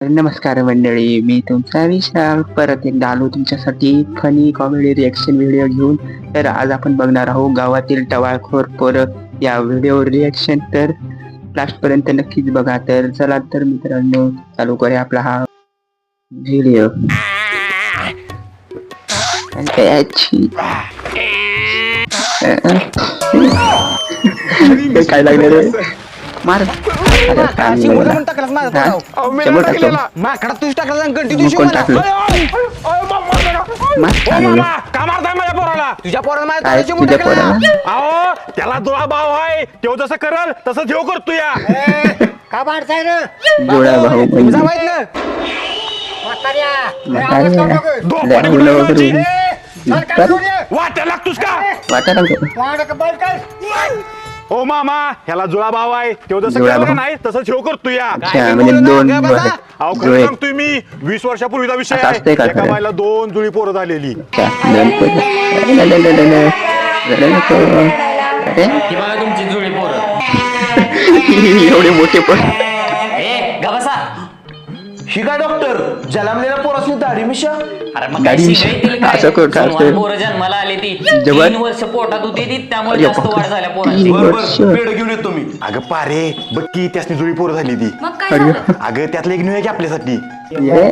नमस्कार मंडळी मी तुमचा विशाल. परत एकदा आलो तुमच्यासाठी फनी कॉमेडी रिॲक्शन व्हिडिओ घेऊन. तर आज आपण बघणार आहोत गावातील टवाळखोर पोरं. या व्हिडिओ रिॲक्शन तर लास्टपर्यंत नक्कीच बघा. तर चला तर मित्रांनो चालू करूया आपला हा व्हिडिओ काय लागणार मार अरे, काय शंभर लागलं? पण टाकलास माझा? तोंडावर. शंभर टाकतो माकडा तुझ टाकला आणि घंटी मग तुझी कोण मला. टाकलं? अय, अय, मार चांगलं. का मारताय माझ्या पोराला तुझ्या पोरानं माझ्या काय तोंडावर शंभर तुझ्या टाकला. पोराला अहो त्याला दुळा भाव आहे तो जसं करल तसं ठेव करतो या का मारताय रे जोडा भाऊ तुझा माहीत ना म्हाताऱ्या. आवाज मुलं वगैरे. चल, काय करू? वाट्या लागतोस का वाटा लागतो बंद कर. ओ मामा ह्याला जुळा भाव आहे तो जसं जुळा करल का भाव. नाही तसं ठेव करतो या अच्छा म्हणजे दोन गं बसा. अहो खरं सांगतोय मी वीस वर्षापूर्वीचा विषय असतंय का आहे एका खरं? बाईला दोन जुळी पोरं झालेली अच्छा दोन पोरं. अरे, ल, ल, ल, ल, ल. रडू नको. अरे ही बघा तुमची जुळी पोरं एवढे मोठे पण ही काय डॉक्टर जलमलेल्या पोरासनी दाढी मिशा? अरे मग काय काय? असं कुठं? पोरं जन्माला आली ती. तीन वर्ष पोटात होती ती त्यामुळे जास्त. वाढ झाल्या पोरांची. तीन वर्ष. पेड घेऊन येतो मी. अगं पारे बघ की त्यासनी जुळी पोरं झाली ती. मग काय झालं? अगं त्यातलं एक न्यू आहे की आपल्यासाठी ये. नाही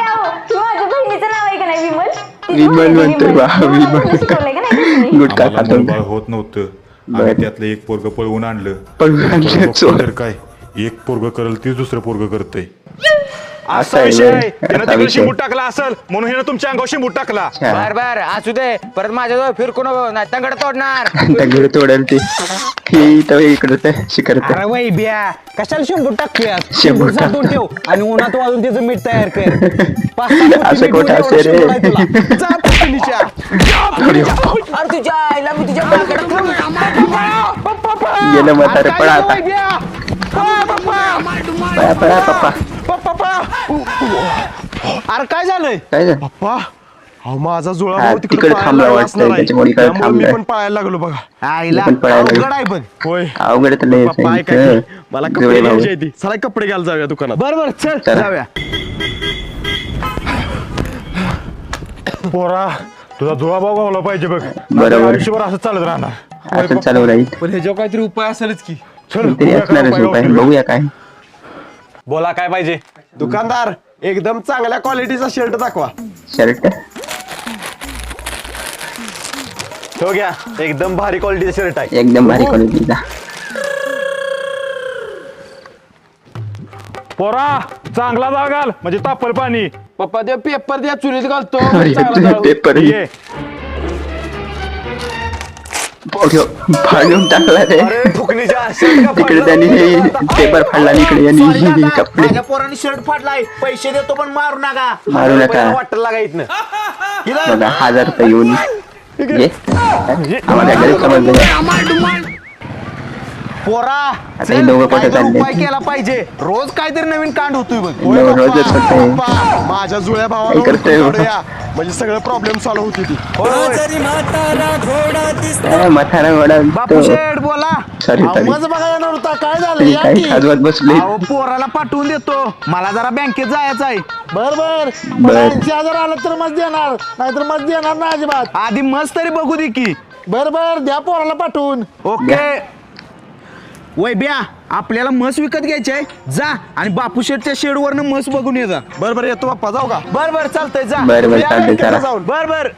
अहो माझ्या बहिणीचं नाव आहे का नाही विमल? तिची विमल बहीण आहे म्हणतोय विमल. वा तुम्हाला कोणी शिकवलंय का नाही तुम्ही? गुटखा आम्हाला खातो. मुलबाळ होत नव्हतं. आम्ही त्यातलं एक पोरग पळवून आणलं. चोर. तर काय? एक पोरग करल तीच दुसरं पोरग करतय. असा विषय. आहे. असा तिकडे. शिंबूट टाकला असेल म्हणून हिनं तुमच्या अंगावर शिंबूट टाकला. बर बर. असू दे. परत माझ्याजवळ फिरकू नको. नाही तंगड तोडणार. दगड तोडेल ते. ही तर इकडे ते शिकरत अरे वै बिया. कशाला शंभर टाकूया शंभूट टाक. साठवून ठेव. आणि उन्हात वाजून तिचं मीठ तयार कर. पाच सहा असं मीठ कुठं असते रे? शंभर. जा. अरे तुझ्या आईला मी तुझ्या माकडं गेलं म्हातारे. पळा आता. वै बिया. पळा, पप्पा. पळा पप्पा पप्पा. अरे काय झालंय काय झालं पप्पा अहो माझा जुळा हा, भाऊ तिकडे तिकडे थांबला पाहायला वाटतंय, असणार आहे. त्याच्यामुळे इकडे त्यामुळे मी थांबलाय. पण पाहायला लागलो बघा आईला पण पळायला लागलं. अवघड आहे पण होय अवघड तर लय पप्पा आहे ऐका इथं. की, मला कपडे. घ्यायची आहे ती चला कपडे घ्यायला जाऊया दुकानात बरोबर चल चला. जाऊया पोरा तुझा जुळा भाऊ गावला पाहिजे बघ बरोबर. आयुष्यभर असं चालत राहणार असं चालू राहील पण ह्याच्यावर काहीतरी उपाय असेलच की असणारच उपाय. बघूया काय. बोला काय पाहिजे? दुकानदार एकदम चांगल्या क्वालिटीचा शर्ट दाखवा. शर्ट हो घ्या एकदम भारी क्वालिटीचा शर्ट आहे. एकदम भारी क्वालिटीचा पोरा चांगला जाळ घाल. म्हणजे तापल पाणी. पप्पा ते पेपर द्या चुलीत घालतो. अरे, चांगला जाळ. पेपर ये. फाडून टाकला रे. तिकडे? त्यांनी हे पेपर फाडला इकडे यांनी कपडे. पोराने शर्ट फाडलाय. पैसे देतो पण मारू नका. मारू नका. वाटलं लागा इथनं. बघा हजार रुपये येऊन ये. आम्हाला घरी समजलं पोरा आता दोघं कुठे काहीतरी चालले उपाय केला पाहिजे. रोज काहीतरी नवीन कांड होतोय बघ. रोजच होतंय. माझ्या जुळ्या भावाला म्हणजे सगळं प्रॉब्लेम सॉल्व्ह होती ती. म्हातारा घोडा बापू शेठ बोला. सॉरी काय झालं? या की. बसले अहो पोराला पाठवून देतो. मला जरा बँकेत जायचं आहे. बर बर. बर. मला ऐंशी हजार आलं तर मस्त देणार. नाहीतर मस्त देणार ना अजिबात. आधी मस्त तरी बघू दे की. बर बर. द्या पोराला पाठवून. ओके. वै ब्या. आपल्याला म्हस विकत घ्यायची आहे. जा आणि बापू शेठच्या शेडवरनं म्हस बघून ये जा. बर बर येतो बाप्पा जाऊ का? बर बर चालतंय जा. बरं बरं या चालतंय बँकेत चला. जाऊन. बर बर.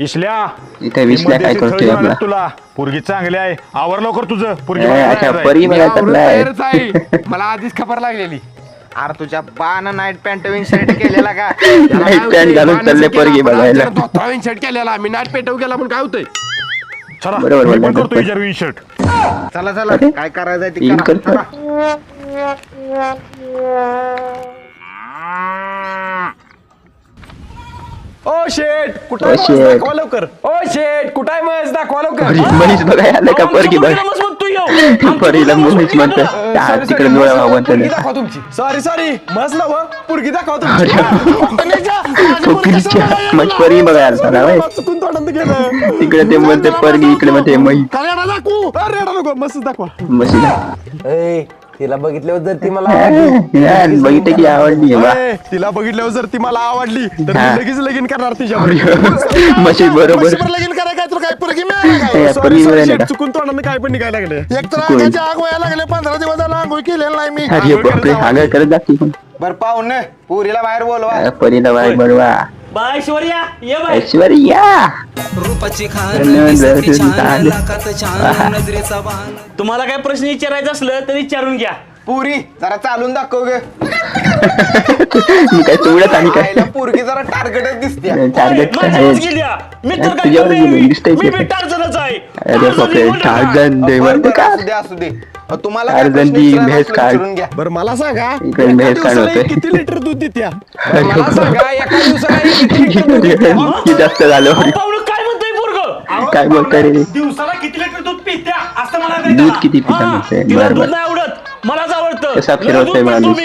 इसल्या इथे विसल्या काय करतोय आपला? तुला. पोरगी चांगली आहे. आवर लवकर तुझं. पोरगी ए, अच्छा जायचंय. परी मला तर नाही मला आधीच खबर लागलेली. अरे तुझ्या बाण नाईट पॅन्ट विन शर्ट केलेला का? नाईट पॅन्ट घालून चालले पोरगी बघायला. धोत्रावीन शर्ट केलेला. मी नाट पेटव गेला पण काय होतंय? चला बरोबर मी पण करतो. विचार विन शर्ट चला चला अरे, काय करायचं ते येईल करा. करतो. चला. ओ शेट कुठं आहे मस्त? शेट. दाखवा लवकर. ओ शेट कुठाय मस दाखवा लवकर. अरे, आलं का पोरगी बघ. परीला मुलीच म्हणतो तिकडे डोळा दाखवा तुमची. Sorry sorry. मस्त नव पुरगी दाखवा मग परी बघायला चला होय. चुकून तोंडात गेलं तिकडे ते म्हणते परगी इकडे म्हणते मही दाखवू अरे रडा नको. मस्त दाखवा. मशीला तिला बघितल्यावर जर ती मला बघितलं की आवडली बा. ए, तिला बघितल्यावर जर ती मला आवडली तर हा. मी लगेच लगीन करणार तिच्यावर. मशी बरोबर. लगीन करा काय तर काय पोरगी मिळाली काय त्या Sorry, पोरगी sorry, मिळाली शेट, का चुकून तोंडाने काय पण निघायला लागले. एक तर कोण? अंगाच्या आग व्हायला लागले पंधरा दिवस झाला आंघोळ केलेलं नाही मी. अरे बापरे आगर करत जाते पण. बर पाहून पुरीला बाहेर बोलवा. परीला बाय बडवा ऐश्वर्या ये बाय. ऐश्वर्या. तुम्हाला काय प्रश्न विचारायचा असलं तर विचारून घ्या. पुरी जरा चालून दाखव ग. मी काय सोडत आणि काय? आईला पोरगी जरा टार्गेटच दिसते टार्गेट काय आहे? माझ्यावरच गेल्या मी तर काय तुझ्यावर कमी गेली, दिसतंय मी ते. बी टार्झनच आहे. अरे बापरे टार्झन दे म्हणते का? असू दे असू दे. अ, तुम्हाला काय टार्झन प्रश्न दी विचारायचा म्हैस असलं काढ. विचारून घ्या. बरं मला सांगा इकडे एका मेहस दिवसाला काढवतोय. किती लिटर दूध देत्या? बरं, मला सांगा एका दिवसाला किती लिटर दूध किती जास्त झालं पाहुणं काय म्हणतोय पोरग? काय बोलतोय रे? दिवसाला किती लिटर दूध पित्या? असं मला दूध किती पिता म्हणते? तिला बरं, दूध बरं. नाही आवडत. आवडतं कसा फिरवतोय माणूस.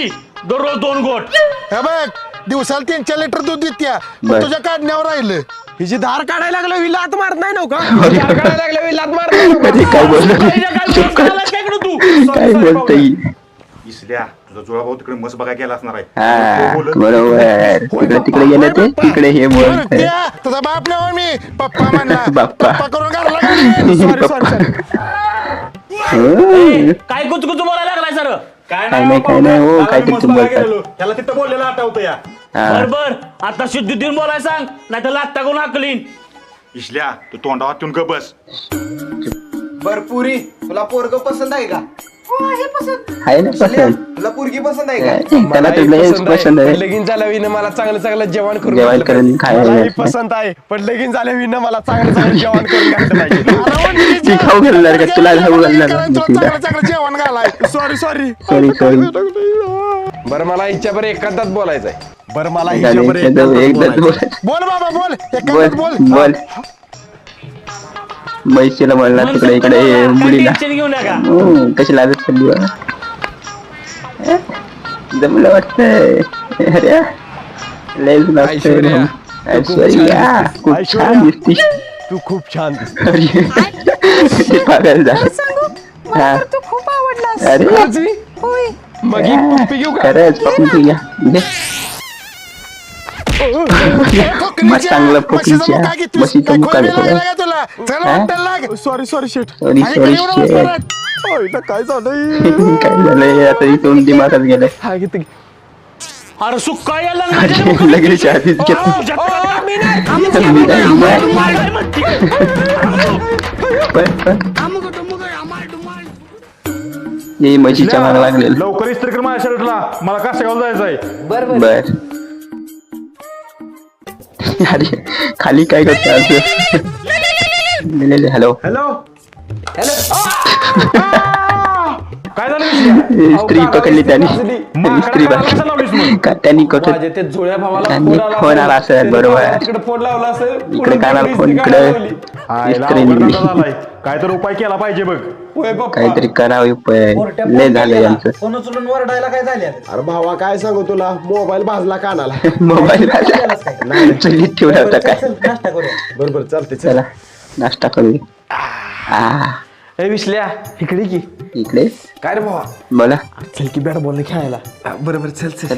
दररोज दोन गोट. हे बघ दिवसाला तीन चार लिटर दूध देत्या. पण बर. तुझ्या काढण्यावर राहिलं. हिची धार काढायला लागलं ही लात मारत नाही नव्ह का? धार काढायला लागलं ही लात मारत नाही नव्ह का? अरे काय बोलतो काय बोलतोय? इसल्या तुझा जुळा भाऊ तिकडे मस्त बघायला गेला असणार आहे. हा तो बोलत बरोबर. तिकडे तिकडे गेलं ते? तिकडे हे बोलतोय. त्या, तुझा बाप नाही हो मी. पप्पा म्हणला. बाप्पा. पप्पा करून घालला हं. काय कुच कुच बोलायला लागलाय सर? काय काय नाही काय नाही हो काहीतरी तू बोलतात. त्याला तिथं बोललेलं आठवतं या. हा. बर बर. आता शुद्धीतून बोलाय सांग नाही तर लागता कोण हाकलीन इसल्या तू तोंडावर ठेवून ग बस. बर पुरी तुला पोरग पसंत आहे का? आहे ना पसंत. तुला पोरगी पसंत आहे का? त्याला तर लयच पसंत पण आहे. लगीन झाल्या विना मला चांगलं चांगलं जेवण करून जेवण घातलं करून पाहिजे. खायला मलाही घातलं. पसंत आहे. पण लगीन झाल्या विना मला चांगलं चांगलं जेवण करून घातलं पाहिजे. ती खाऊ घालणार का? तुला खाऊ घालणार तुला मी तुला. चांगलं चांगलं जेवण घालाय. सॉरी सॉरी सॉरी सॉरी बरं मला हिच्यावर एकांतात बोलायचं आहे बरं मला हिच्यावर बोल बोलायचं. बोल बाबा बोल. बोल बोल. म्हैशीला म्हणला तिकडे इकडे मुलीला. घेऊ नका. कशी बा. हं? जमलं वाटतंय. अरे लयच लागतंय ऐश्वर्या, खूप छान दिसती तू खूप छान दिसते अरे पागल झालं हा. तू खूप आवडलास. अरे. मग ही घेऊ का? खरंच पप्पी घ्या. मग चांगलं म्हशीचा पप्पीच्या मुका घेतलीस म्हशीचा काय मुका खोल घेतो बिलायला का तुला? चल हा? वाटायला लाग. सॉरी सॉरी शेट सॉरी सॉरी शेट. काय झालंय? काय झालंय? आता इथून दिमागात गेलंय. हा घेते. अरे सुक्का यायला लगेच आधीच माग लागलेलं. लवकर इस्त्री कर माझ्या शर्टला. मला कासेगाव जायचं आहे बर. अरे खाली काय करते असं हॅलो हॅलो काय झालं? स्त्री पकडली त्यांनी. मग स्त्री काय करायला लावलीस मग? का- त्यांनी कट माझ्या ते जुळ्या भावाला त्यांनी फोन आला फोन आला असेल, त्याने बरोबर. मला तिकडे फोन लावला असेल. इकडे इकडे फोन इकडे. काढायला लावली. आईला इस्त्री अवघड निघली. धंदा झालाय काय तर उपाय केला पाहिजे बघ. काहीतरी करावं उपाय. लय झालं यांचं. फोन उचलून वरडायला काय झाले? अरे भावा काय सांगू तुला? मोबाईल भाजला कानाला. मोबाईल चुलीत ठेवला होता काय? नाश्ता करूया. बरोबर चालते चल. चला नाश्ता करूया. आ. ए विसल्या इकडे की. इकडे? काय रे भावा? बोला. चल की बॅट बॉल खेळायला. बरोबर चल चल.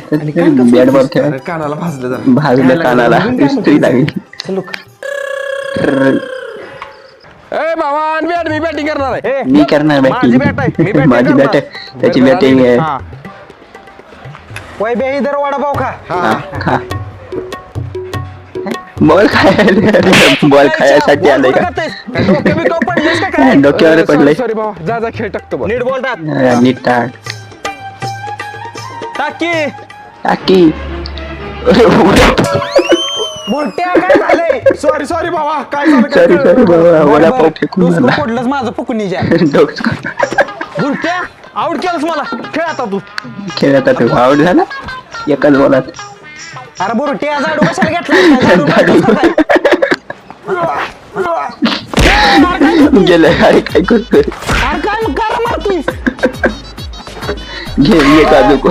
बॅट बॉल ठेवा. अरे कानाला भाजलं जरा. भाजलं कानाला. स्त्री लागली. ट्र- ए भावा आणि बॅट मी बॅटिंग करणार आहे. मी करणार माझी bat आहे. मी बॅटिंग माझी करणार. बॅट त्याची बॅटिंग आहे. हा. वैभ्या इधर वडापाव खा. हा, खा. बॉल खायला बॉल खायसाठी आलंय का? डोक्यावर अरे, पडलंय. भावा. जा जा खेळ टाकतो बघ. नीट बोलतात हा, नीट टाक. टाकी. टाकी. काय झालंय? सॉरी सॉरी भावा. काय झालं काय सॉरी कळलं? सॉरी बाबा बरं, वडापाव बरं. फेकून डोसकं मला. फोडलंच माझं फुकणीच्या डोकं बुरट्या आउट केलंस मला. खेळ आता तू. खेळत तू. आउट झाला? एकाच बॉलात अरे बुरट्या झाडू कशाला घेतला झाडू. गेलं अरे काय करतोय? अरे काय मग करा मारतोयस घे ये काजू को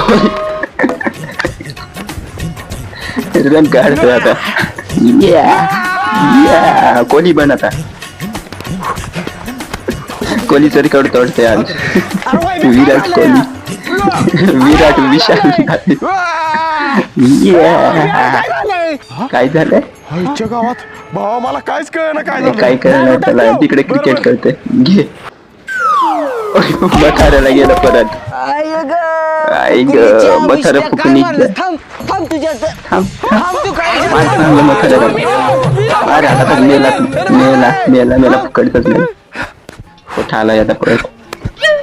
रन काढतो आता. या या कोहली पण आता. कोहलीचं रेकॉर्ड तोडते आज. विराट कोहली. विराट विशाल काय झालंय? आईच्या गावात. भावा मला काहीच कळलं काय झालं काय करणार त्याला? तिकडे क्रिकेट खेळते घे. मथाऱ्याला गेलं परत. आई ग. मथारा फुकून इथलं. थांब थांब तुझ्या थांब. थांब तू काय मार चांगलं मथाऱ्याला अरे आता तर मेला मेला मेला मेला पकडतच नाही. कुठं आलाय आता परत.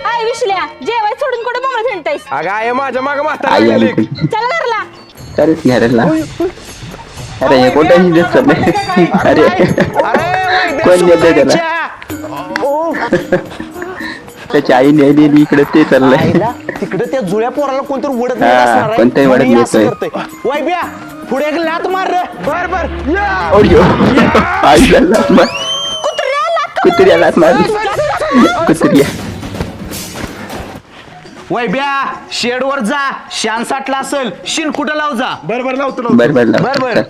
आय विशल्या जेवाय सोडून कुठे फिरतायस अगं आहे माझ्या माग म्हातारा आई लागलेली. आली कोणी. चला घरला खरंच घ्यायला अरे हे कोणताही दिसत चाललंय अरे. अरे कोण नेतं त्याला? त्याची आई नेली इकडे ते चाललंय. तिकडे त्या जुळ्या पोराला कोणतरी उडत नेत हा. कोणतरी वडत नेतोय. वय बिया पुढे एक लात मार रे. बर बर. या. ओडिओ आईला लाथ मार. कुत्र्या लाथ मार. कुत्र्या. वय ब्या शेडवर जा. शान साठला असेल शिन कुठं लाव जा? बरं बरं लावतो बर बर. बर, बर.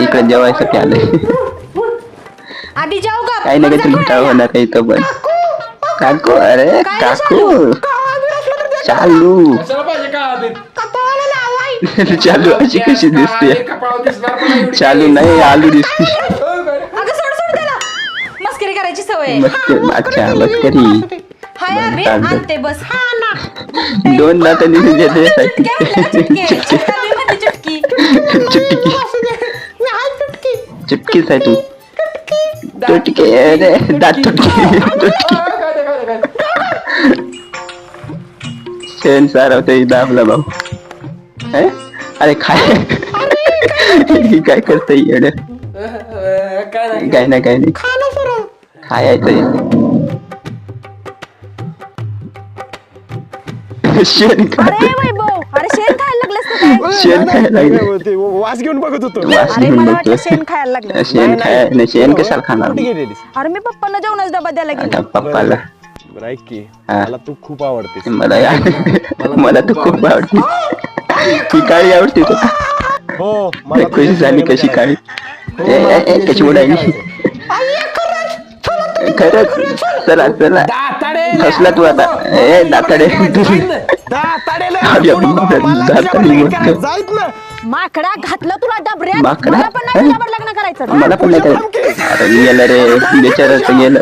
इकडे जेवायसाठी आलंय आधी जाऊ का काही नाही काहीतरी घोटाळा होणार आहे इथं पण. काकू अरे काकू. चालू. चालू अशी कशी दिसते? चालू नाही आलू दिसते. अगं सोड सोड त्याला. मस्करी करायची सवय. आहे. मस्त अच्छा मस्करी. आणते बस हा ना दोन नातं निघून चुटके चुटके चुटकी मध्ये चुटकी चुटकी चुटकीच आहे तू तुटके अरे दात तुटके तुटकी शेण सारवते इथं आपला भाऊ हे? अरे काय ही काय करते येड काय नाही काय नाही खायचं शेण अरे वैभव अरे शेण खायला लागलेस का काय? शेण खायला लागले. ते वास घेऊन बघत होतो. वास अरे घेऊन मला बघतोय. वाटलं शेण खायला लागलं. शेण खाय नाही शेण कशाला खाणार? कुठे गेलेलीस अरे मी पप्पांना जेवणाचा डबा द्यायला गेले. आता पप्पाला बरं ऐक की हा. मला तू खूप आवडते मला मला तर खूप आवडते ही काळी आवडते तुला? हो मला कशी झाली कशी काळी ए, ए, ए, कशी उडाली खरंच. चला चला. दाताडे फसला तू आता. ए दाताडे. दाताडे ना. माकडा घातलं तुला डबऱ्यात. माकडा? मला पण नाही तुझ्यावर लग्न करायचं. मला पण नाही करायचं. अरे गेलं रे. बिचाराचं गेलं.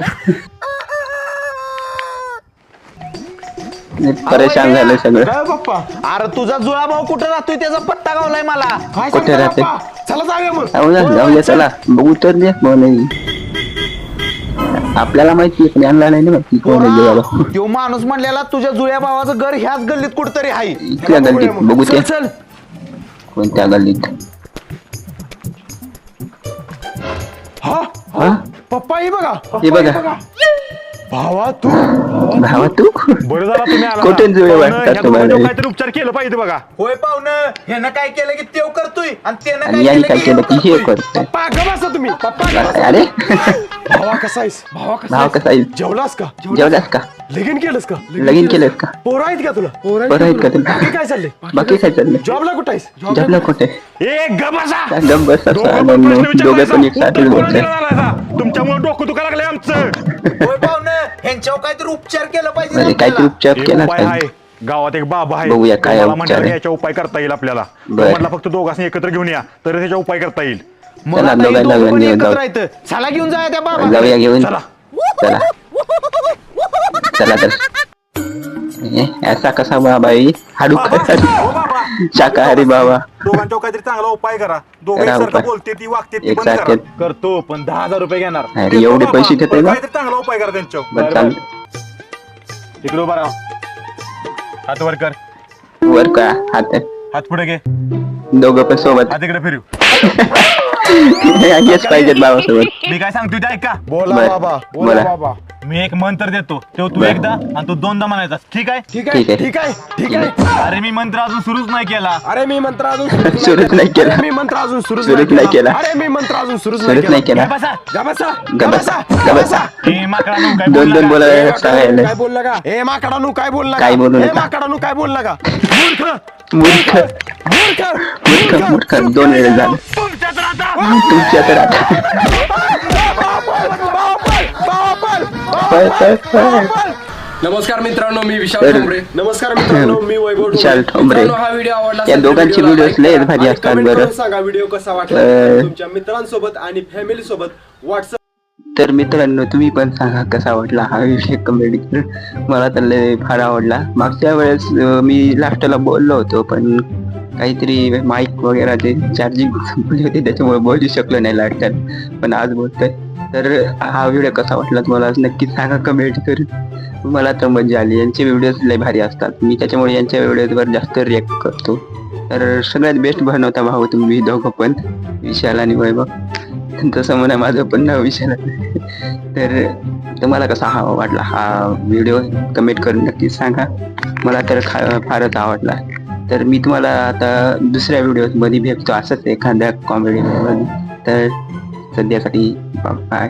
परेशान झालं सगळं. काय पप्पा अरे तुझा जुळा भाऊ कुठं राहतोय? त्याचा पत्ता गावलाय मला. काय कुठे सांगता राहते? पप्पा? चला जाऊया मग. जाऊया जाऊया चला. बघू तर दे आहे. आपल्याला माहिती पण यांना नाही ना माहिती कोण आहे जेवायला. तो माणूस म्हणलेला तुझ्या जुळ्या भावाचं घर ह्याच गल्लीत कुठतरी आहे. इथल्या गल्लीत बघू ते. चल चल. कोणत्या गल्लीत? हा? हा? पप्पा हे बघा. हे बघा. भावा तू भावा तू बरं झाला तुम्ही आला कुठून जुळे पाहुणं, वाटतात ह्या तुम्हाला? दोघांच्यावर काहीतरी उपचार केलं पाहिजे बघा. होय पाहुणं ह्यानं काय केलं की तेव करतोय आणि त्यानं आणि यांनी काय केलं की हे करतोय. करतोय? पप्पा का बसा तुम्ही. पप्पा का बसा? अरे. भावा कसा आहेस? भावा कसा भाव आहेस? कसा आहे जेवलास का? जेवलास का? लगीन केलंस का? लगीन केलंस? का? पोरं आहेत का तुला? पोरं आहेत का तुला? बाकी काय चाललंय? बाकी काय चाललंय? जॉबला कुठं आहेस? जपलं कुठे ए ग बसा. गप बस दोघं असा पण प्रश्न दोघं विचारायचा. पण एक साथीच उत्तर कोण बोलतोय देणार आलायचा? तुमच्यामुळे डोकं दुखा लागलंय आमचं. होय पाहुणं. ह्यांच्यावर काहीतरी उपचार केला पाहिजे म्हणजे काहीतरी आपल्याला. उपचार एक केला उपाय आहे. गावात एक बाबा आहे बघूया काय मला उपचार म्हटलं आहे. याच्या उपाय करता येईल आपल्याला. तो बर. म्हटला फक्त दोघांनी एकत्र घेऊन या तर त्याच्या उपाय करता येईल. मग चला, आता हे दोघांना दोघं पण घेऊन एकत्र जाऊ. चला घेऊन जाऊया त्या बाबा जाऊया घेऊन. चला. चला. चला तर. ए, असा कसा बाबा हाडू बाबा, हो बाबा. शाकाहारी बाबा. दोघांच्यावर काहीतरी चांगला उपाय करा. दोघं करा एकसारखं उपाय. बोलते ती वागते ती बंद करा. करतो पण दहा हजार रुपये घेणार. अरे एवढे पैसे काहीतरी चांगला उपाय करा त्यांच्यावर. बरं चाल इकडे उभा राहा. हात वर कर. वर का? हात हात पुढे घे. दोघं पण सोबत. हात इकडे फिरव हेच पाहिजेत बाबासोबत. मी काय सांगतो ते ऐका. बोला बर. बाबा बोला. बोला. बाबा. मी एक मंत्र देतो. तो तू. एकदा आणि तू दोनदा म्हणायचा. ठीक आहे? ठीक ठीक आहे. ठीक आहे ठीक आहे. अरे मी मंत्र अजून सुरूच नाही केला. अरे मी मंत्र अजून सुरूच नाही केला. अरे मी मंत्र अजून सुरूच सुरूच नाही केला. अरे मी मंत्र अजून सुरूच सुरूच नाही केला. हे बसा जा बसा ग बसा, ग बसा. हे माकडानं काय दोन दोन बोलला का? बोलायला ए, माकडानू सांगायला काय बोलला का? ए माकडानू काय बोलला काय बोलू नका. माकडानू काय बोलला का? मूर्ख. मूर्ख. मूर्ख. मूर्ख मूर्ख. दोन वेळेस झालं. तुमच्या तर आता. नमस्कार मित्रांनो मी विशाल तर- ठोंबरे नमस्कार मित्रांनो मी वैभव. विशाल ठोंबरे मित्रांनो, हा व्हिडिओ आवडला या असेल तर दोघांची व्हिडिओला व्हिडिओ लय करा. भारी आणि असतात comment बरं करून सांगा व्हिडिओ कसा वाटला अं, तुमच्या मित्रांसोबत आणि फॅमिली सोबत व्हॉट्सअप तर मित्रांनो तुम्ही पण सांगा कसा वाटला हा विषय कमेंट करून मला तर लय फार आवडला मागच्या वेळेस अं, मी लास्टला बोललो होतो पण काहीतरी माईक वगैरे ते चार्जिंग संपली होती त्याच्यामुळे बोलू शकलो नाही लास्टात पण आज बोलतोय. तर हा व्हिडिओ कसा वाटला तुम्हाला? नक्की सांगा कमेंट करून. मला तर मजा आली. यांचे व्हिडिओज लय भारी असतात. मी त्याच्यामुळे यांच्या व्हिडिओजवर जास्त रिॲक्ट करतो. तर सगळ्यात बेस्ट बनवता भाऊ तुम्ही दोघं पण विशाल आणि वैभव. तसं म्हणा माझं पण नाव विशाल. तर तुम्हाला कसा हा वाटला? हा व्हिडिओ कमेंट करून नक्की सांगा. मला तर खा फारच आवडला. तर मी तुम्हाला आता दुसऱ्या व्हिडिओमध्ये भेटतो. असंच एखाद्या कॉमेडी तर सध्यासाठी बाय.